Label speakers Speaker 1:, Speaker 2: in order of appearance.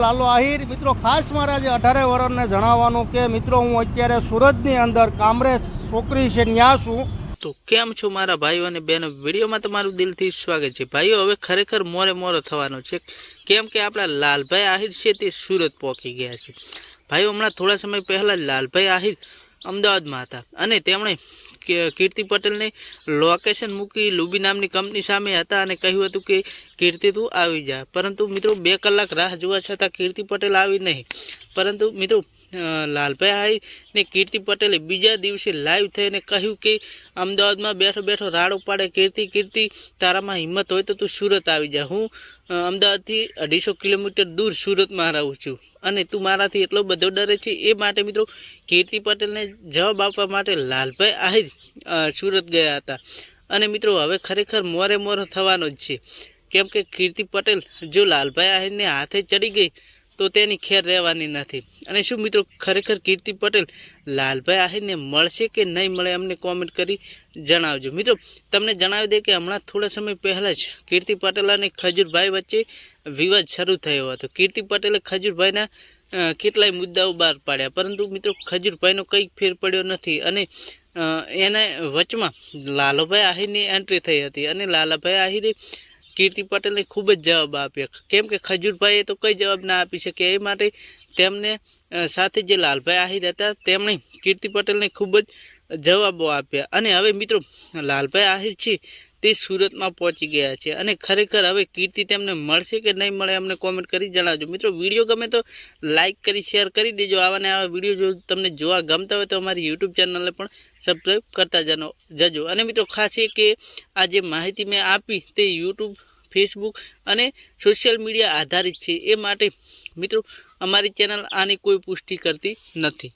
Speaker 1: લાલો આહિર. મિત્રો, ખાસ મારા જે અઢારે વર્ષને જણાવવાનું કે, મિત્રો, હું અત્યારે સુરતની અંદર કામરેજ છોકરી છે ત્યાં છું.
Speaker 2: તો કેમ છો મારા ભાઈઓ અને બહેનો? વિડીયોમાં તમારું દિલથી સ્વાગત છે. ભાઈઓ, હવે ખરેખર મોરે મોરો થવાનો છે. કેમ કે આપણા લાલભાઈ આહિર છે તે સુરત પહોંચી ગયા છે. ભાઈઓ, હમણાં થોડા સમય પહેલાં લાલભાઈ આહિર અમદાવાદમાં હતા. અને તેમણે કીર્તિ પટેલને લોકેશન મૂકી લુબી નામની કંપની સામે હતા અને કહ્યું હતું કે, કીર્તિ, તું આવી જા. પરંતુ મિત્રો, બે કલાક રાહ જોવા છતાં કીર્તિ પટેલ આવી નહીં. પરંતુ મિત્રો લાલભાઈ ને કીર્તિ પટેલે બીજા દિવસે લાઈવ થઈને કહ્યું કે અમદાવાદમાં બેઠો બેઠો રાડો પાડે કીર્તિ કીર્તિ, તારામાં હિંમત હોય તો તું સુરત આવી જા. હું અમદાવાદથી અઢીસો કિલોમીટર દૂર સુરતમાં રહું છું અને તું મારાથી એટલો બધો ડરે છે એ માટે મિત્રો કીર્તિ પટેલને જવાબ આપવા માટે લાલભાઈ આહિર સુરત ગયા હતા. અને મિત્રો હવે ખરેખર મોરે મોરો થવાનો જ છે. કેમ કે કીર્તિ પટેલ જો લાલભાઈ આહિરને હાથે ચડી ગઈ તો તેની ખેર રહેવાની નથી. અને શું મિત્રો, ખરેખર કીર્તિ પટેલ લાલભાઈ આહિરને મળશે કે નહીં મળે અમને કોમેન્ટ કરી જણાવજો. મિત્રો, તમને જણાવી દે કે હમણાં થોડા સમય પહેલાં જ કીર્તિ પટેલ અને ખજૂરભાઈ વચ્ચે વિવાદ શરૂ થયો હતો. કીર્તિ પટેલે ખજૂરભાઈના કેટલાય મુદ્દાઓ બહાર પાડ્યા. પરંતુ મિત્રો, ખજૂરભાઈનો કંઈક ફેર પડ્યો નથી અને એના વચમાં લાલાભાઈ આહિરની એન્ટ્રી થઈ હતી અને લાલાભાઈ આહિરે કીર્તિ પટેલને ખૂબ જ જવાબ આપ્યા. કેમ કે ખજૂરભાઈએ તો કંઈ જવાબ ના આપી શકે એ માટે તેમને સાથે જે લાલભાઈ આહિર હતા, તેમણે કીર્તિ પટેલને ખૂબ જ જવાબો આપ્યા. અને હવે મિત્રો, લાલભાઈ આહિર છે, તે સુરતમાં પહોંચી ગયા છે. અને ખરેખર હવે કીર્તિ તેમને મળશે કે નહીં મળે, અમને કોમેન્ટ કરી જણાવજો. મિત્રો, વીડિયો ગમે તો લાઇક કરી શેર કરી દેજો. આવા ને આવા વીડિયો જો તમને જોવા ગમતા હોય તો અમારી યુટ્યુબ ચેનલને પણ સબસ્ક્રાઈબ કરતા જનો જજો. અને મિત્રો, ખાસ એ કે આ જે માહિતી મેં આપી તે યુટ્યુબ ફેસબુક અને સોશિયલ મીડિયા આધારિત છે. એ માટે મિત્રો, અમારી ચેનલ આની કોઈ પુષ્ટિ કરતી નથી.